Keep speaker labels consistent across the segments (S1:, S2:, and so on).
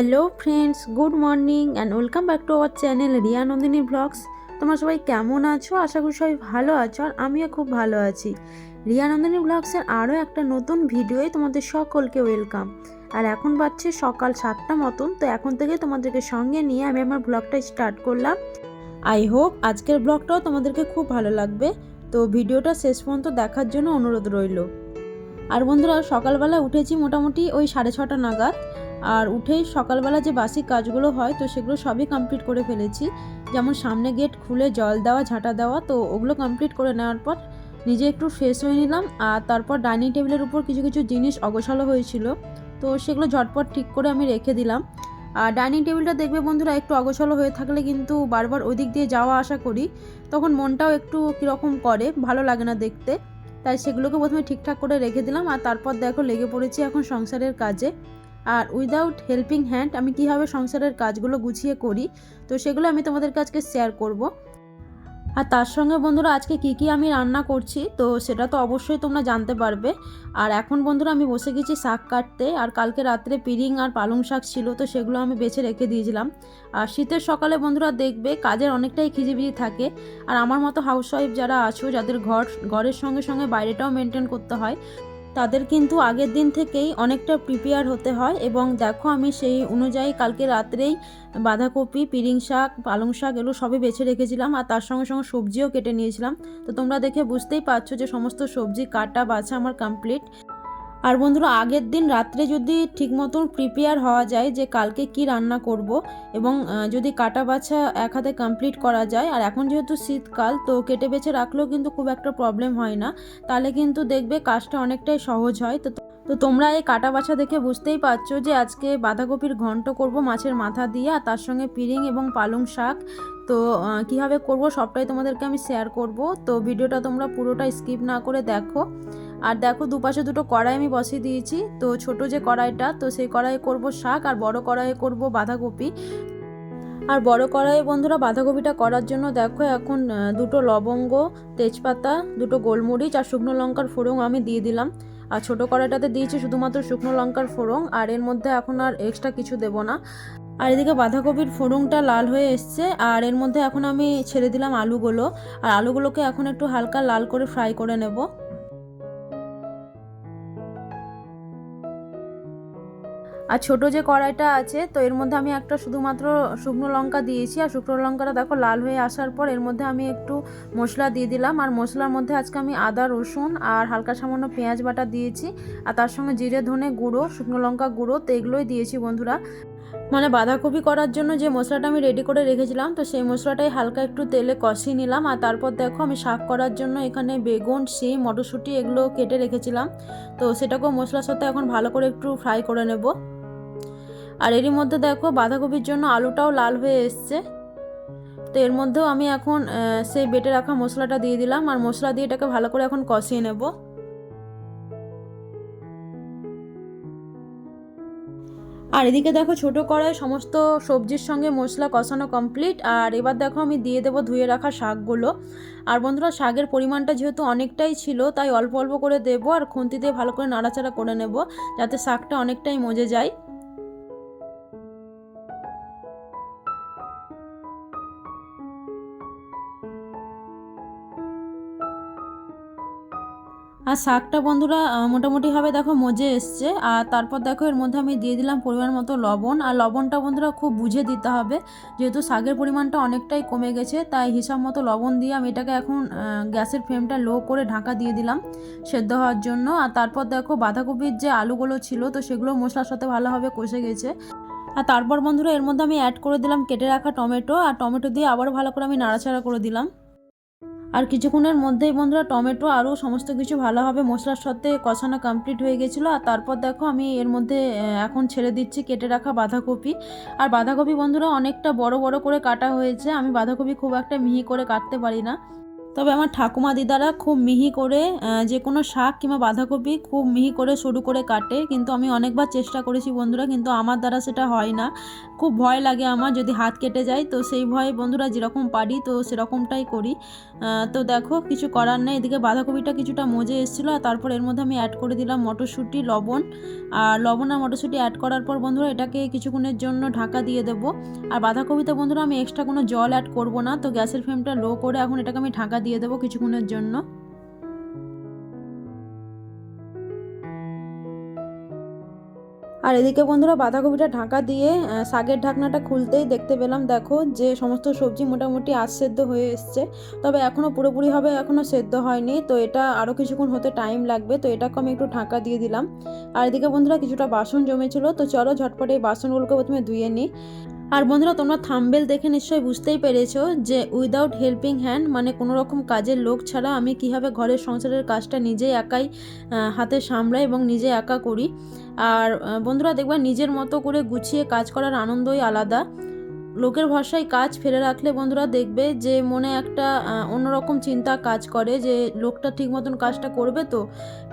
S1: Hello friends, good morning and welcome back to our channel Riya Nandini vlogs. তোমরা সবাই কেমন আছো? আশা করি সবাই ভালো আছো আর আমিও খুব ভালো আছি। রিয়া নন্দিনী ব্লগসের আরও একটা নতুন ভিডিওয়ে তোমাদের সকলকে ওয়েলকাম আর এখন বাজছে সকাল সাতটা মতন, তো এখন থেকে তোমাদেরকে সঙ্গে নিয়ে আমি আমার ব্লগটা স্টার্ট করলাম। আই হোপ আজকের ব্লগটাও তোমাদেরকে খুব ভালো লাগবে। তো ভিডিওটা শেষ পর্যন্ত দেখার জন্য অনুরোধ রইল। আর বন্ধুরা, সকালবেলা উঠেছি মোটামুটি ওই সাড়ে ছটা নাগাদ। আর উঠেই সকালবেলা যে বাসি কাজগুলো হয়, তো সেগুলো সবই কমপ্লিট করে ফেলেছি। যেমন সামনে গেট খুলে জল দেওয়া, ঝাঁটা দেওয়া, তো ওগুলো কমপ্লিট করে নেওয়ার পর নিজে একটু ফ্রেশ হয়ে নিলাম। আর তারপর ডাইনিং টেবিলের উপর কিছু কিছু জিনিস অগোছালো হয়েছিল, তো সেগুলো ঝটপট ঠিক করে আমি রেখে দিলাম। আর ডাইনিং টেবিলটা দেখবে বন্ধুরা, একটু অগোছালো হয়ে থাকলে কিন্তু বারবার ওই দিক দিয়ে যাওয়া আসা করি। তখন মনটাও একটু কীরকম করে, ভালো লাগে না দেখতে। তাই সেগুলোকে প্রথমে ঠিকঠাক করে রেখে দিলাম। আর তারপর দেখো লেগে পড়েছি এখন সংসারের কাজে। আর উইদাউট হেল্পিং হ্যান্ড আমি কীভাবে সংসারের কাজগুলো গুছিয়ে করি, তো সেগুলো আমি তোমাদের কাছকে শেয়ার করব। আর তার সঙ্গে বন্ধুরা, আজকে কি কি আমি রান্না করছি, তো সেটা তো অবশ্যই তোমরা জানতে পারবে। আর এখন বন্ধুরা, আমি বসে গেছি শাক কাটতে, আর কালকে রাত্রে পিরিং আর পালং শাক ছিল, তো সেগুলো আমি বেছে রেখে দিয়েছিলাম। আর শীতের সকালে বন্ধুরা, দেখবে কাজের অনেকটাই খিজিবিজি থাকে। আর আমার মতো হাউসওয়াইফ যারা আছো, যাদের ঘর, ঘরের সঙ্গে সঙ্গে বাইরেটাও মেনটেন করতে হয় তাদের কিন্তু আগের দিন থেকেই অনেকটা প্রিপেয়ার হতে হয় এবং দেখো আমি সেই অনুযায়ী কালকে রাত্রেই বাঁধাকপি, পিরিং শাক, পালং শাক এগুলো সবই বেছে রেখেছিলাম আর তার সঙ্গে সঙ্গে সবজিও কেটে নিয়েছিলাম। তো তোমরা দেখে বুঝতেই পারছ যে সমস্ত সবজি কাটা বাছা আমার কমপ্লিট আর বন্ধুরা, আগের দিন রাত্রে যদি ঠিক মতন প্রিপেয়ার হওয়া যায় যে কালকে কি রান্না করব এবং যদি কাটা বাছা এক হাতে কমপ্লিট করা যায়, আর এখন যেহেতু শীতকাল, তো কেটে বেছে রাখলেও কিন্তু খুব একটা প্রবলেম হয় না। তাহলে কিন্তু দেখবে কাজটা অনেকটাই সহজ হয়। তো তো তোমরা এই কাটা বাছা দেখে বুঝতেই পারছ যে আজকে বাঁধাকপির ঘন্ট করব মাছের মাথা দিয়ে, আর তার সঙ্গে পিরিং এবং পালং শাক। তো কীভাবে করব সবটাই তোমাদেরকে আমি শেয়ার করব। তো ভিডিওটা তোমরা পুরোটা স্কিপ না করে দেখো। আর দেখো দুপাশে দুটো কড়াই আমি বসিয়ে দিয়েছি। তো ছোট যে কড়াইটা, তো সেই কড়াইয়ে করব শাক আর বড় কড়াইয়ে করব বাঁধাকপি। আর বড় কড়াইয়ে বন্ধুরা বাঁধাকপিটা করার জন্য দেখো এখন দুটো লবঙ্গ, তেজপাতা, দুটো গোলমরিচ আর শুকনো লঙ্কার ফোড়ন আমি দিয়ে দিলাম। আর ছোটো কড়াইটাতে দিয়েছি শুধুমাত্র শুকনো লঙ্কার ফোড়ন আর এর মধ্যে এখন আর এক্সট্রা কিছু দেবো না। আর এদিকে বাঁধাকপির ফোড়নটা লাল হয়ে এসছে আর এর মধ্যে এখন আমি ছেড়ে দিলাম আলুগুলো। আর আলুগুলোকে এখন একটু হালকা লাল করে ফ্রাই করে নেব। আর ছোট যে কড়াইটা আছে, তো এর মধ্যে আমি একটা শুধুমাত্র শুকনো লঙ্কা দিয়েছি। আর শুকনো লঙ্কাটা দেখো লাল হয়ে আসার পর এর মধ্যে আমি একটু মশলা দিয়ে দিলাম। আর মশলার মধ্যে আজকে আমি আদা, রসুন আর হালকা সামান্য পেঁয়াজ বাটা দিয়েছি। আর তার সঙ্গে জিরে, ধনে গুঁড়ো, শুকনো লঙ্কা গুঁড়ো, তো এগুলোই দিয়েছি বন্ধুরা। মানে বাঁধাকপি করার জন্য যে মশলাটা আমি রেডি করে রেখেছিলাম, তো সেই মশলাটাই হালকা একটু তেলে কষিয়ে নিলাম। আর তারপর দেখো আমি শাক করার জন্য এখানে বেগুন, শিম, মটরশুঁটি এগুলো কেটে রেখেছিলাম। তো সেটাকেও মশলার সাথে এখন ভালো করে একটু ফ্রাই করে নেব। আর এরই মধ্যে দেখো বাঁধাকপির জন্য আলুটাও লাল হয়ে এসছে। তো এর মধ্যেও আমি এখন সেই বেটে রাখা মশলাটা দিয়ে দিলাম আর মশলা দিয়ে এটাকে ভালো করে এখন কষিয়ে নেব। আর এদিকে দেখো ছোট কড়াই সমস্ত সবজির সঙ্গে মশলা কষানো কমপ্লিট। আর এবার দেখো আমি দিয়ে দেবো ধুয়ে রাখা শাকগুলো। আর বন্ধুরা, শাকের পরিমাণটা যেহেতু অনেকটাই ছিল, তাই অল্প অল্প করে দেবো আর খুন্তি দিয়ে ভালো করে নাড়াচাড়া করে নেব, যাতে শাকটা অনেকটাই মজে যায়। আর শাকটা বন্ধুরা মোটামুটিভাবে দেখো মজে এসছে। আর তারপর দেখো এর মধ্যে আমি দিয়ে দিলাম পরিমাণ মতো লবণ। আর লবণটা বন্ধুরা খুব বুঝে দিতে হবে, যেহেতু শাকের পরিমাণটা অনেকটাই কমে গেছে, তাই হিসাব মতো লবণ দিয়ে আমি এটাকে এখন গ্যাসের ফ্লেমটা লো করে ঢাকা দিয়ে দিলাম সেদ্ধ হওয়ার জন্য। আর তারপর দেখো বাঁধাকপির যে আলুগুলো ছিল, তো সেগুলো মশলার সাথে ভালোভাবে কষে গেছে। আর তারপর বন্ধুরা এর মধ্যে আমি অ্যাড করে দিলাম কেটে রাখা টমেটো। আর টমেটো দিয়ে আবার ভালো করে আমি নাড়াচাড়া করে দিলাম। আর কিছুক্ষণের মধ্যেই বন্ধুরা টমেটো আরও সমস্ত কিছু ভালোভাবে মশলার সাথে কষানো কমপ্লিট হয়ে গেছিল। আর তারপর দেখো আমি এর মধ্যে এখন ছেড়ে দিচ্ছি কেটে রাখা বাঁধাকপি। আর বাঁধাকপি বন্ধুরা অনেকটা বড় বড় করে কাটা হয়েছে। আমি বাঁধাকপি খুব একটা মিহি করে কাটতে পারি না। তবে আমার ঠাকুমা দিদারা খুব মিহি করে যে কোনো শাক কিংবা বাঁধাকপি খুব মিহি করে সরু করে কাটে, কিন্তু আমি অনেকবার চেষ্টা করেছি বন্ধুরা, কিন্তু আমার দ্বারা সেটা হয় না। খুব ভয় লাগে আমার যদি হাত কেটে যায়, তো সেই ভয়ে বন্ধুরা যেরকম পারি, তো সেরকমটাই করি। তো দেখো, কিছু করার নেই, এদিকে বাঁধাকপিটা কিছুটা মজে এসেছিল, আর তারপর এর মধ্যে আমি অ্যাড করে দিলাম মটরশুঁটি, লবণ। আর লবণ আর মটরশুঁটি অ্যাড করার পর বন্ধুরা, এটাকে কিছুক্ষণের জন্য ঢাকা দিয়ে দেবো। আর বাঁধাকপিতে বন্ধুরা, আমি এক্সট্রা কোনো জল অ্যাড করব না, তো গ্যাসের ফ্লেমটা লো করে এখন এটাকে আমি ঢাকা দিয়ে দেবো কিছুক্ষণের জন্য। আর এদিকে বন্ধুরা বাঁধাকপিটা ঢাকা দিয়ে শাকের ঢাকনাটা খুলতেই দেখতে পেলাম, দেখো যে সমস্ত সবজি মোটামুটি আজ সেদ্ধ হয়ে এসছে। তবে এখনও পুরোপুরিভাবে এখনও সেদ্ধ হয়নি, তো এটা আরও কিছুক্ষণ হতে টাইম লাগবে, তো এটাকে আমি একটু ঢাকা দিয়ে দিলাম। আর এদিকে বন্ধুরা কিছুটা বাসন জমেছিল, তো চলো ঝটপট এই বাসনগুলোকে প্রথমে ধুয়ে নিই। আর বন্ধুরা, তোমরা থাম্বেল দেখে নিশ্চয়ই বুঝতেই পেরেছ যে উইদাউট হেল্পিং হ্যান্ড মানে কোনো রকম কাজের লোক ছাড়া আমি কীভাবে ঘরের সংসারের কাজটা নিজে একাই হাতে সামলাই এবং নিজে একা করি। আর বন্ধুরা, দেখবা নিজের মতো করে গুছিয়ে কাজ করার আনন্দই আলাদা। লোকের ভরসায় কাজ ফেলে রাখলে বন্ধুরা দেখবে যে মনে একটা অন্যরকম চিন্তা কাজ করে যে লোকটা ঠিক মতন কাজটা করবে তো,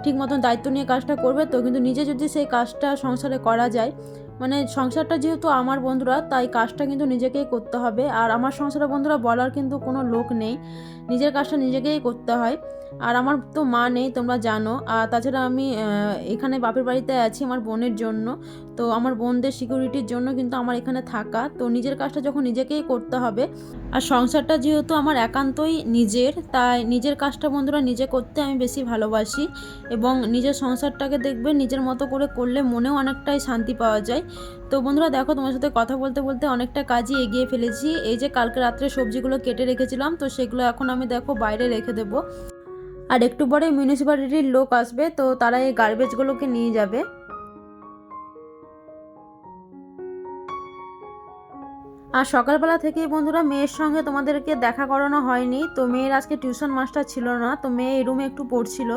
S1: ঠিক মতন দায়িত্ব নিয়ে কাজটা করবে তো, কিন্তু নিজে যদি সেই কাজটা সংসারে করা যায় মানে সংসারটা যেহেতু আমার বন্ধুরা, তাই কাজটা কিন্তু নিজেকেই করতে হবে। আর আমার সংসারের বন্ধুরা বলার কিন্তু কোনো লোক নেই। নিজের কাজটা নিজেকেই করতে হয়। আর আমার তো মা নেই, তোমরা জানো। আর তাছাড়া আমি এখানে বাপের বাড়িতে আছি আমার বোনের জন্য। তো আমার বোনদের সিকিউরিটির জন্য কিন্তু আমার এখানে থাকা। তো নিজের কাজটা যখন নিজেকেই করতে হবে। আর সংসারটা যেহেতু আমার একান্তই নিজের, তাই নিজের কাজটা বন্ধুরা নিজে করতে আমি বেশি ভালোবাসি। এবং নিজের সংসারটাকে দেখবে নিজের মতো করে করলে মনেও অনেকটাই শান্তি পাওয়া যায়। তো বন্ধুরা দেখো, তোমার সাথে কথা বলতে বলতে অনেকটা কাজই এগিয়ে ফেলেছি। এই যে কালকে রাত্রে সবজিগুলো কেটে রেখেছিলাম, তো সেগুলো এখন আমি দেখো বাইরে রেখে দেবো। আর একটু পরে মিউনিসিপ্যালিটির লোক আসবে তো তারা এই গার্বেজগুলোকে নিয়ে যাবে। আর সকালবেলা থেকে বন্ধুরা মেয়ের সঙ্গে তোমাদেরকে দেখা করানো হয়নি। তো মেয়ের আজকে টিউশন মাস্টার ছিল না, তো মেয়ে এই রুমে একটু পড়ছিল।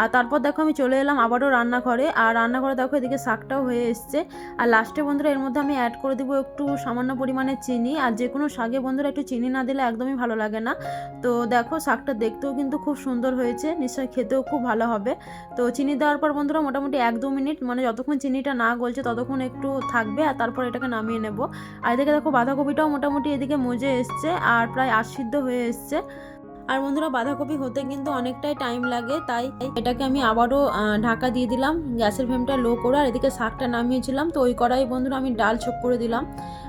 S1: আর তারপর দেখো আমি চলে এলাম আবারও রান্নাঘরে। আর রান্নাঘরে দেখো এদিকে শাকটাও হয়ে এসছে। আর লাস্টে বন্ধুরা এর মধ্যে আমি অ্যাড করে দেবো একটু সামান্য পরিমাণে চিনি। আর যে কোনো শাকে বন্ধুরা একটু চিনি না দিলে একদমই ভালো লাগে না। তো দেখো শাকটা দেখতেও কিন্তু খুব সুন্দর হয়েছে। নিশ্চয়ই খেতেও খুব ভালো হবে। তো চিনি দেওয়ার পর বন্ধুরা মোটামুটি এক দু মিনিট মানে যতক্ষণ চিনিটা না গলছে ততক্ষণ একটু থাকবে। আর তারপর এটাকে নামিয়ে নেব। আর এদিকে দেখো বাঁধাকপিটাও মোটামুটি এদিকে মজে এসছে আর প্রায় আশিদ্ধ হয়ে এসছে। আর বন্ধুরা, বাঁধাকপি হতে কিন্তু অনেকটাই টাইম লাগে, তাই এটাকে আমি আবারও ঢাকা দিয়ে দিলাম। গ্যাসের ফ্লেমটা লো করে আর এদিকে শাকটা নামিয়েছিলাম। তো ওই কড়াই বন্ধুরা আমি ডাল ছোপ করে দিলাম।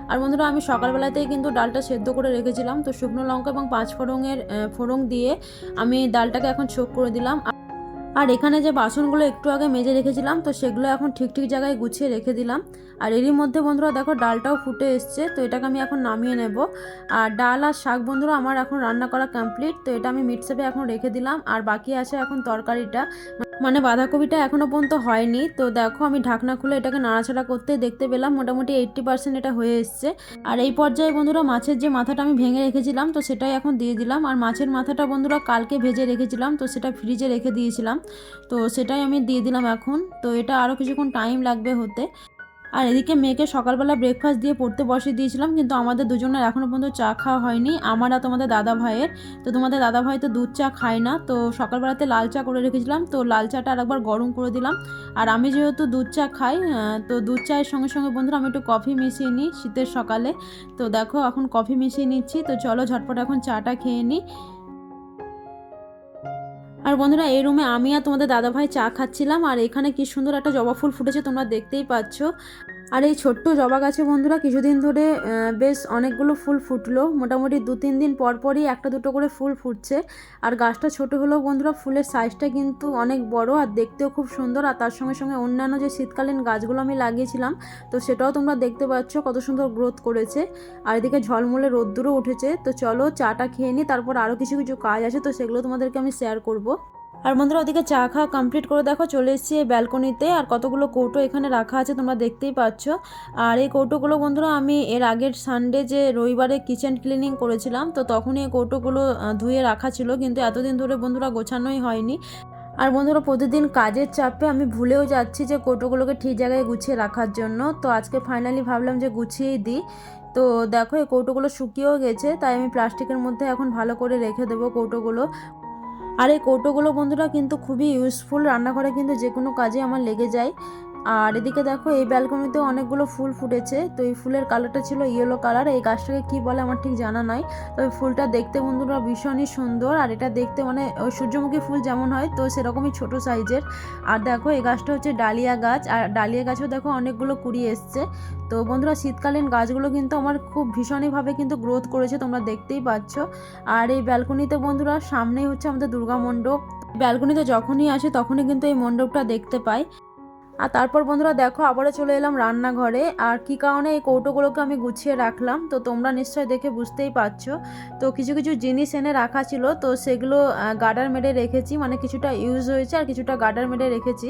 S1: আর বন্ধুরা, আমি সকালবেলাতেই কিন্তু ডালটা সেদ্ধ করে রেখেছিলাম। তো শুকনো লঙ্কা এবং পাঁচ ফোড়নের ফোড়ং দিয়ে আমি ডালটাকে এখন ছোপ করে দিলাম। আর এখানে যে বাসনগুলো একটু আগে মেজে রেখেছিলাম, তো সেগুলো এখন ঠিক ঠিক জায়গায় গুছিয়ে রেখে দিলাম। আর এরই মধ্যে বন্ধুরা দেখো ডালটাও ফুটে এসছে, তো এটাকে আমি এখন নামিয়ে নেব। আর ডাল আর শাক বন্ধুরা আমার এখন রান্না করা কমপ্লিট তো এটা আমি মিটসেপে এখন রেখে দিলাম। আর বাকি আছে এখন তরকারিটা মানে বাঁধাকপিটা এখনও পর্যন্ত হয়নি। তো দেখো, আমি ঢাকনা খুলে এটাকে নাড়াচাড়া করতে দেখতে পেলাম। মোটামুটি এইট্টি পার্সেন্ট এটা হয়ে এসছে। আর এই পর্যায়ে বন্ধুরা, মাছের যে মাথাটা আমি ভেঙে রেখেছিলাম, তো সেটাই এখন দিয়ে দিলাম। আর মাছের মাথাটা বন্ধুরা, কালকে ভেজে রেখেছিলাম, তো সেটা ফ্রিজে রেখে দিয়েছিলাম। তো সেটাই আমি দিয়ে দিলাম এখন। তো এটা আরও কিছুক্ষণ টাইম লাগবে হতে। আর এদিকে মেয়েকে সকালবেলা ব্রেকফাস্ট দিয়ে পড়তে বসিয়ে দিয়েছিলাম, কিন্তু আমাদের দুজনের এখনও পর্যন্ত চা খাওয়া হয়নি। আমার আর তোমাদের দাদা ভাইয়ের। তো তোমাদের দাদা ভাই তো দুধ চা খায় না, তো সকালবেলাতে লাল চা করে রেখেছিলাম। তো লাল চাটা আর একবার গরম করে দিলাম। আর আমি যেহেতু দুধ চা খাই তো দুধ চায়ের সঙ্গে সঙ্গে বন্ধুরা আমি একটু কফি মিশিয়ে নিই শীতের সকালে। তো দেখো, এখন কফি মিশিয়ে নিচ্ছি। তো চলো ঝটপট এখন চাটা খেয়ে নিই। আর বন্ধুরা, এই রুমে আমি আর তোমাদের দাদাভাই চা খাচ্ছিলাম, আর এখানে কি সুন্দর একটা জবা ফুল ফুটেছে তোমরা দেখতেই পাচ্ছ। আর এই ছোট্ট জবা গাছে বন্ধুরা কিছুদিন ধরে বেশ অনেকগুলো ফুল ফুটলো। মোটামুটি দু তিন দিন পর পরই একটা দুটো করে ফুল ফুটছে। আর গাছটা ছোট হলেও বন্ধুরা ফুলের সাইজটা কিন্তু অনেক বড় আর দেখতেও খুব সুন্দর। আর তার সঙ্গে সঙ্গে অন্যান্য যে শীতকালীন গাছগুলো আমি লাগিয়েছিলাম, তো সেটাও তোমরা দেখতে পাচ্ছ কত সুন্দর গ্রোথ করেছে। আর এদিকে ঝলমলে রোদ্দুরও উঠেছে। তো চলো চাটা খেয়ে নিই, তারপর আরও কিছু কিছু কাজ আছে, তো সেগুলো তোমাদেরকে আমি শেয়ার করব। আর বন্ধুরা ওদিকে চা খাওয়া কমপ্লিট করে দেখো, চলে এসেছি এই ব্যালকনিতে আর কতগুলো কৌটো এখানে রাখা আছে তোমরা দেখতেই পাচ্ছ। আর এই কৌটোগুলো বন্ধুরা আমি এর আগের সানডে যে রবিবারে কিচেন ক্লিনিং করেছিলাম, তো তখনই এই কৌটোগুলো ধুয়ে রাখা ছিল। কিন্তু এতদিন ধরে বন্ধুরা গোছানোই হয়নি। আর বন্ধুরা প্রতিদিন কাজের চাপে আমি ভুলেও যাচ্ছি যে কৌটোগুলোকে ঠিক জায়গায় গুছিয়ে রাখার জন্য। তো আজকে ফাইনালি ভাবলাম যে গুছিয়েই দিই। তো দেখো এই কৌটোগুলো শুকিয়েও গেছে, তাই আমি প্লাস্টিকের মধ্যে এখন ভালো করে রেখে দেবো কৌটোগুলো। আর এই কৌটোগুলো বন্ধুরা কিন্তু খুবই ইউজফুল রান্নাঘরে কিন্তু যে কোনো কাজে আমার লেগে যায়। আর এদিকে দেখো, এই ব্যালকনিতে অনেকগুলো ফুল ফুটেছে। তো এই ফুলের কালারটা ছিল ইয়েলো কালার এই গাছটাকে কি বলে আমার ঠিক জানা নাই। তবে ফুলটা দেখতে বন্ধুরা ভীষণই সুন্দর, আর এটা দেখতে মানে সূর্যমুখী ফুল যেমন হয়, তো সেরকমই ছোট সাইজের আর দেখো, এই গাছটা হচ্ছে ডালিয়া গাছ, আর ডালিয়া গাছেও দেখো অনেকগুলো কুড়ি এসছে। তো বন্ধুরা, শীতকালীন গাছগুলো কিন্তু আমার খুব ভীষণইভাবে কিন্তু গ্রোথ করেছে, তোমরা দেখতেই পাচ্ছ। আর এই ব্যালকনিতে বন্ধুরা, সামনেই হচ্ছে আমাদের দুর্গা মণ্ডপ। ব্যালকনিতে যখনই আসে, তখনই কিন্তু এই মণ্ডপটা দেখতে পাই। আর তারপর বন্ধুরা দেখো, আবারও চলে এলাম রান্নাঘরে। আর কি কারণে এই কৌটোগুলোকে আমি গুছিয়ে রাখলাম, তো তোমরা নিশ্চয় দেখে বুঝতেই পারছ। তো কিছু কিছু জিনিস এনে রাখা ছিল, তো সেগুলো গার্ডার মেরে রেখেছি মানে কিছুটা ইউজ হয়েছে আর কিছুটা গার্ডার মেরে রেখেছি।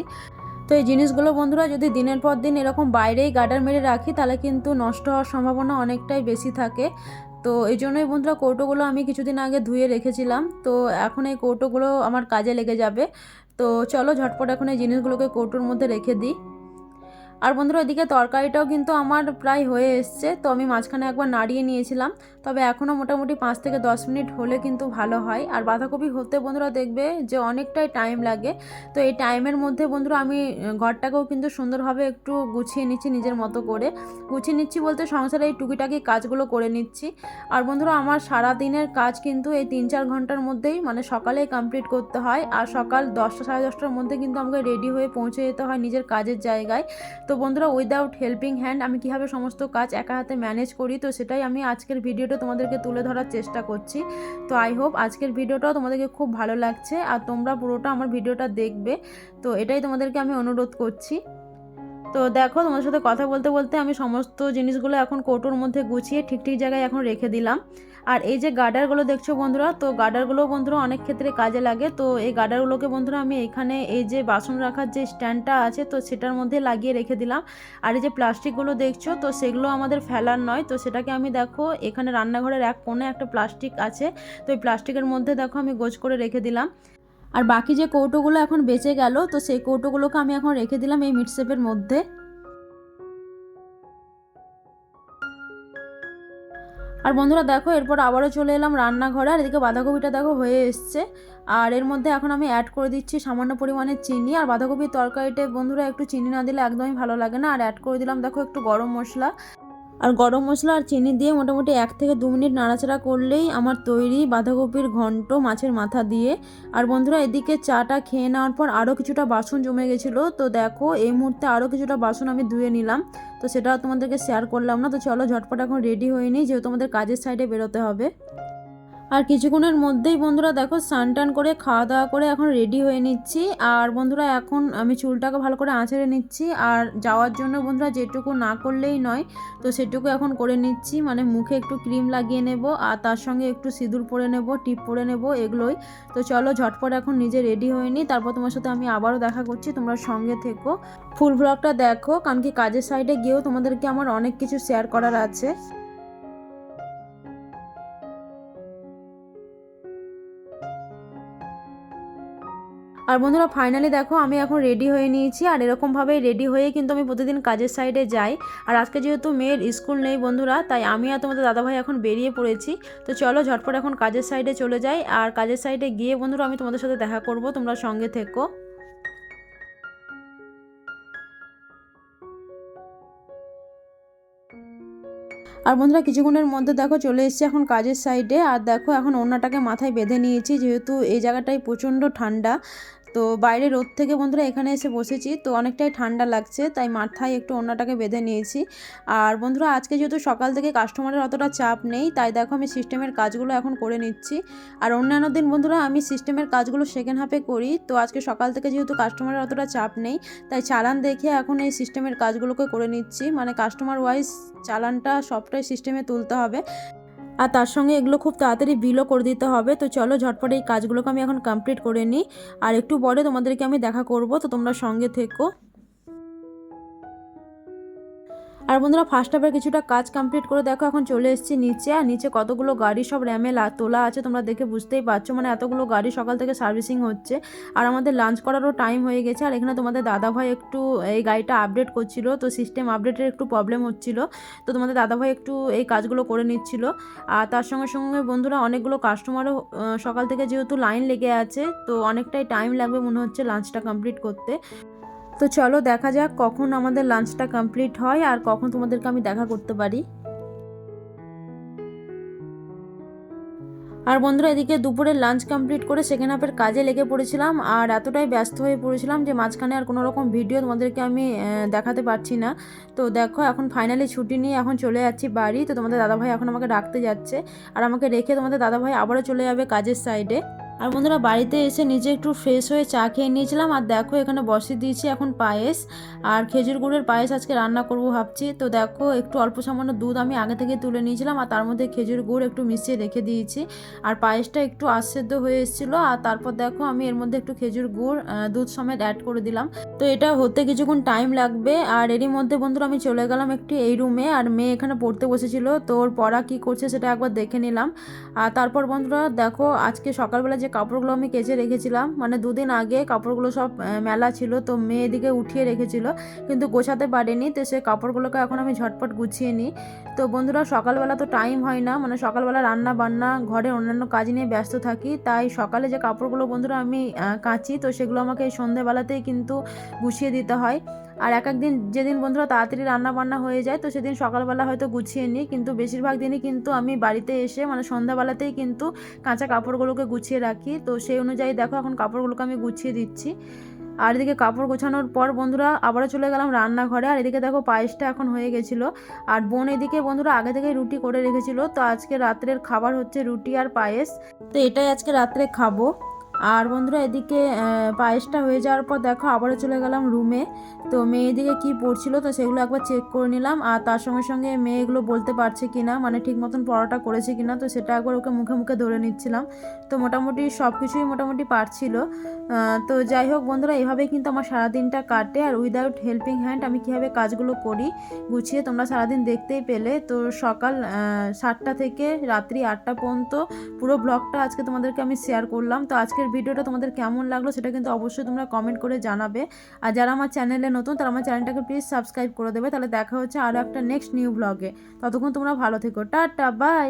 S1: তো এই জিনিসগুলো বন্ধুরা যদি দিনের পর দিন এরকম বাইরেই গার্ডার মেরে রাখি, তাহলে কিন্তু নষ্ট হওয়ার সম্ভাবনা অনেকটাই বেশি থাকে। তো এই জন্যই বন্ধুরা কৌটোগুলো আমি কিছুদিন আগে ধুয়ে রেখেছিলাম, তো এখন এই কৌটোগুলো আমার কাজে লেগে যাবে। তো চলো ঝটপট এখন এই জিনিসগুলোকে কৌটোর মধ্যে রেখে দিই। আর বন্ধুরা এদিকে তরকারিটাও কিন্তু আমার প্রায় হয়ে এসছে, তো আমি মাঝখানে একবার নাড়িয়ে নিয়েছিলাম। তবে এখনও মোটামুটি পাঁচ থেকে দশ মিনিট হলে কিন্তু ভালো হয়। আর বাঁধাকপি হতে বন্ধুরা দেখবে যে অনেকটাই টাইম লাগে। তো এই টাইমের মধ্যে বন্ধুরা আমি ঘরটাকেও কিন্তু সুন্দরভাবে একটু গুছিয়ে নিচ্ছি নিজের মতো করে। গুছিয়ে নিচ্ছি বলতে সংসারে এই টুকিটাকি কাজগুলো করে নিচ্ছি। আর বন্ধুরা আমার সারা দিনের কাজ কিন্তু এই তিন চার ঘণ্টার মধ্যেই মানে সকালেই কমপ্লিট করতে হয়। আর সকাল দশটা সাড়ে দশটার মধ্যে কিন্তু আমাকে রেডি হয়ে পৌঁছে যেতে হয় নিজের কাজের জায়গায়। তো বন্ধুরা উইদাউট হেল্পিং হ্যান্ড আমি কীভাবে সমস্ত কাজ একা হাতে ম্যানেজ করি, তো সেটাই আমি আজকের ভিডিওটা তোমাদেরকে তুলে ধরার চেষ্টা করছি। তো আই হোপ আজকের ভিডিওটাও তোমাদেরকে খুব ভালো লাগছে, আর তোমরা পুরোটা আমার ভিডিওটা দেখবে। তো এটাই তোমাদেরকে আমি অনুরোধ করছি। তো দেখো, তোমাদের সাথে কথা বলতে বলতে আমি সমস্ত জিনিসগুলো এখন কৌটোর মধ্যে গুছিয়ে ঠিক ঠিক জায়গায় এখন রেখে দিলাম। আর এই যে গার্ডারগুলো দেখছ বন্ধুরা, তো গার্ডারগুলো বন্ধুরা অনেক ক্ষেত্রে কাজে লাগে। তো এই গার্ডারগুলোকে বন্ধুরা আমি এখানে এই যে বাসন রাখার যে স্ট্যান্ডটা আছে, তো সেটার মধ্যে লাগিয়ে রেখে দিলাম। আর এই যে প্লাস্টিকগুলো দেখছ, তো সেগুলো আমাদের ফেলার নয়। তো সেটাকে আমি দেখো, এখানে রান্নাঘরের এক কোণে একটা প্লাস্টিক আছে। তো এই প্লাস্টিকের মধ্যে দেখো আমি গোছ করে রেখে দিলাম। আর বাকি যে কৌটোগুলো এখন বেঁচে গেল, তো সেই কৌটোগুলোকে আমি এখন রেখে দিলাম এই মিটসেপের মধ্যে। আর বন্ধুরা দেখো, এরপর আবারও চলে এলাম রান্নাঘরে, আর এদিকে বাঁধাকপিটা দেখো হয়ে এসছে। আর এর মধ্যে এখন আমি অ্যাড করে দিচ্ছি সামান্য পরিমাণে চিনি, আর বাঁধাকপির তরকারিতে বন্ধুরা একটু চিনি না দিলে একদমই ভালো লাগে না। আর অ্যাড করে দিলাম দেখো একটু গরম মশলা। আর গরম মশলা আর চিনি দিয়ে মোটামুটি এক থেকে দু মিনিট নাড়াচাড়া করলেই আমার তৈরি বাঁধাকপির ঘন্ট মাছের মাথা দিয়ে। আর বন্ধুরা, এদিকে চাটা খেয়ে নেওয়ার পর আরও কিছুটা বাসন জমে গেছিল। তো দেখো, এই মুহূর্তে আরও কিছুটা বাসন আমি ধুয়ে নিলাম। তো সেটা তোমাদেরকে শেয়ার করলাম না। তো চলো ঝটপট এখন রেডি হয়ে নিই, যেহেতু আমাদের কাজের সাইডে বেরোতে হবে। আর কিছুক্ষণের মধ্যেই বন্ধুরা দেখো স্নান টান করে, খাওয়া দাওয়া করে এখন রেডি হয়ে নিচ্ছি। আর বন্ধুরা এখন আমি চুলটাকে ভালো করে আঁচড়ে নিচ্ছি। আর যাওয়ার জন্য বন্ধুরা যেটুকু না করলেই নয়, তো সেটুকু এখন করে নিচ্ছি। মানে মুখে একটু ক্রিম লাগিয়ে নেব, আর তার সঙ্গে একটু সিঁদুর পরে নেব, টিপ পরে নেব, এগুলোই। তো চলো ঝটপট এখন নিজে রেডি হয়ে নিই। তারপর তোমার সাথে আমি আবারও দেখা করছি, তোমরা সঙ্গে থেকো। ফুল ব্লগটা দেখো, কারণ কি কাজের সাইডে গিয়েও তোমাদেরকে আমার অনেক কিছু শেয়ার করার আছে। আর বন্ধুরা ফাইনালি দেখো, আমি এখন রেডি হয়ে নিয়েছি। আর এরকমভাবেই রেডি হয়ে কিন্তু আমি প্রতিদিন কাজের সাইডে যাই। আর আজকে যেহেতু মেয়ের স্কুল নেই বন্ধুরা, তাই আমি আর তোমাদের দাদাভাই এখন বেরিয়ে পড়েছি। তো চলো, ঝটপট এখন কাজের সাইডে চলে যাই। আর কাজের সাইডে গিয়ে বন্ধুরা, আমি তোমাদের সাথে দেখা করব, তোমরা সঙ্গে থেকো। আর বন্ধুরা কিছুক্ষণের মধ্যে দেখো চলে এসেছি এখন কাজের সাইডে আর দেখো এখন ওনাটাকে মাথায় বেঁধে নিয়েছি, যেহেতু এই জায়গাটায় প্রচণ্ড ঠান্ডা। তো বাইরে রোদ থেকে বন্ধুরা এখানে এসে বসেছি। তো অনেকটাই ঠান্ডা লাগছে, তাই মাথায় একটু ওড়নাটাকে বেঁধে নিয়েছি। আর বন্ধুরা, আজকে যেহেতু সকাল থেকে কাস্টমারের অতটা চাপ নেই, তাই দেখো আমি সিস্টেমের কাজগুলো এখন করে নিচ্ছি। আর অন্যান্য দিন বন্ধুরা, আমি সিস্টেমের কাজগুলো সেকেন্ড হাফে করি। তো আজকে সকাল থেকে যেহেতু কাস্টমারের অতটা চাপ নেই, তাই চালান দেখে এখন এই সিস্টেমের কাজগুলোকে করে নিচ্ছি। মানে কাস্টমার ওয়াইজ চালানটা সবটাই সিস্টেমে তুলতে হবে। আর তার সঙ্গে এগুলো খুব তাড়াতাড়ি বিলও করে দিতে হবে। তো চলো ঝটপট এই কাজগুলোকে আমি এখন কমপ্লিট করে নিই। আর একটু পরে তোমাদেরকে আমি দেখা করব। তো তোমরা সঙ্গে থেকো। আর বন্ধুরা ফার্স্ট হাফের কিছুটা কাজ কমপ্লিট করে দেখো, এখন চলে এসেছি নিচে। আর নিচে কতগুলো গাড়ি সব র্যামে তোলা আছে, তোমরা দেখে বুঝতেই পারছ। মানে এতগুলো গাড়ি সকাল থেকে সার্ভিসিং হচ্ছে। আর আমাদের লাঞ্চ করারও টাইম হয়ে গেছে। আর এখানে তোমাদের দাদাভাই একটু এই গাড়িটা আপডেট করছিল। তো সিস্টেম আপডেটের একটু প্রবলেম হচ্ছিল। তো তোমাদের দাদাভাই একটু এই কাজগুলো করে নিচ্ছিল। আর তার সঙ্গে সঙ্গে বন্ধুরা, অনেকগুলো কাস্টমারও সকাল থেকে যেহেতু লাইন লেগে আছে, তো অনেকটাই টাইম লাগবে মনে হচ্ছে লাঞ্চটা কমপ্লিট করতে। তো চলো দেখা যাক কখন আমাদের লাঞ্চটা কমপ্লিট হয় আর কখন তোমাদেরকে আমি দেখা করতে পারি। আর বন্ধুরা, এদিকে দুপুরে লাঞ্চ কমপ্লিট করে সেকেন্ড হাফের কাজে লেগে পড়েছিলাম আর এতটাই ব্যস্ত হয়ে পড়েছিলাম যে মাঝখানে আর কোনো রকম ভিডিও তোমাদেরকে আমি দেখাতে পারছি না। তো দেখো, এখন ফাইনালি ছুটি নিয়ে এখন চলে যাচ্ছি বাড়ি। তো তোমাদের দাদাভাই এখন আমাকে ডাকতে যাচ্ছে আর আমাকে রেখে তোমাদের দাদাভাই আবারও চলে যাবে কাজের সাইডে আর বন্ধুরা বাড়িতে এসে নিজে একটু ফ্রেশ হয়ে চা খেয়ে নিয়েছিলাম। আর দেখো এখানে বসিয়ে দিয়েছি এখন পায়েস। আর খেজুর গুড়ের পায়েস আজকে রান্না করব ভাবছি। তো দেখো একটু অল্প সামান্য দুধ আমি আগে থেকে তুলে নিয়েছিলাম। আর তার মধ্যে খেজুর গুড় একটু মিশিয়ে রেখে দিয়েছি। আর পায়েসটা একটু আশ্চর্য হয়ে এসেছিল। আর তারপর দেখো আমি এর মধ্যে একটু খেজুর গুড় দুধ সমেত অ্যাড করে দিলাম। তো এটা হতে কিছুক্ষণ টাইম লাগবে। আর এরই মধ্যে বন্ধুরা আমি চলে গেলাম একটু এই রুমে আর মেয়ে এখানে পড়তে বসেছিল। তো ওর পড়া কি করছে সেটা একবার দেখে নিলাম। আর তারপর বন্ধুরা দেখো আজকে সকালবেলা যে কাপড়গুলো আমি কেচে রেখেছিলাম। মানে দুদিন আগে কাপড়গুলো সব মেলা ছিল, তো মেয়ে এদিকে উঠিয়ে রেখেছিল, কিন্তু গোছাতে পারেনি, তো সে কাপড়গুলোকে এখন আমি ঝটপট গুছিয়ে নিই। তো বন্ধুরা, সকালবেলা তো টাইম হয় না মানে সকালবেলা রান্না বান্না ঘরে অন্যান্য কাজ নিয়ে ব্যস্ত থাকি, তাই সকালে যে কাপড়গুলো বন্ধুরা আমি কাচি, তো সেগুলো আমাকে সন্ধেবেলাতেই কিন্তু গুছিয়ে দিতে হয়। আর এক এক দিন যেদিন বন্ধুরা তাড়াতাড়ি রান্না বান্না হয়ে যায়, তো সেদিন সকালবেলা হয়তো গুছিয়ে নিই। কিন্তু বেশিরভাগ দিনই কিন্তু আমি বাড়িতে এসে মানে সন্ধ্যাবেলাতেই কিন্তু কাঁচা কাপড়গুলোকে গুছিয়ে রাখি। তো সেই অনুযায়ী দেখো এখন কাপড়গুলোকে আমি গুছিয়ে দিচ্ছি। আর এদিকে কাপড় গোছানোর পর বন্ধুরা আবারও চলে গেলাম রান্নাঘরে। আর এদিকে দেখো পায়েসটা এখন হয়ে গেছিল। আর বোন এদিকে বন্ধুরা আগে থেকে রুটি করে রেখেছিল। তো আজকে রাত্রের খাবার হচ্ছে রুটি আর পায়েস। তো এটাই আজকে রাত্রে খাব। আর বন্ধুরা এদিকে পায়েসটা হয়ে যাওয়ার পর দেখো আবারও চলে গেলাম রুমে। তো মেয়ে এদিকে কী পড়ছিল তো সেগুলো একবার চেক করে নিলাম। আর তার সঙ্গে সঙ্গে মেয়ে এগুলো বলতে পারছে কি না মানে ঠিক মতন পড়াটা করেছে কি না তো সেটা একবার ওকে মুখে মুখে ধরে নিচ্ছিলাম। তো মোটামুটি সব কিছুই মোটামুটি পারছিল। তো যাই হোক বন্ধুরা, এভাবেই কিন্তু আমার সারাদিনটা কাটে। আর উইদাউট হেল্পিং হ্যান্ড আমি কীভাবে কাজগুলো করি গুছিয়ে, তোমরা সারাদিন দেখতেই পেলে। তো সকাল সাতটা থেকে রাত্রি আটটা পর্যন্ত পুরো ব্লগটা আজকে তোমাদেরকে আমি শেয়ার করলাম। তো আজকের ভিডিওটা তোমাদের কেমন লাগল সেটা কিন্তু অবশ্যই তোমরা কমেন্ট করে জানাবে। আর যারা আমার চ্যানেলে নতুন, তারা আমার চ্যানেলটাকে প্লিজ সাবস্ক্রাইব করে দেবে। তাহলে দেখা হচ্ছে আরও একটা নেক্সট নিউ ব্লগে ততক্ষণ তোমরা ভালো থেকো। Tata bye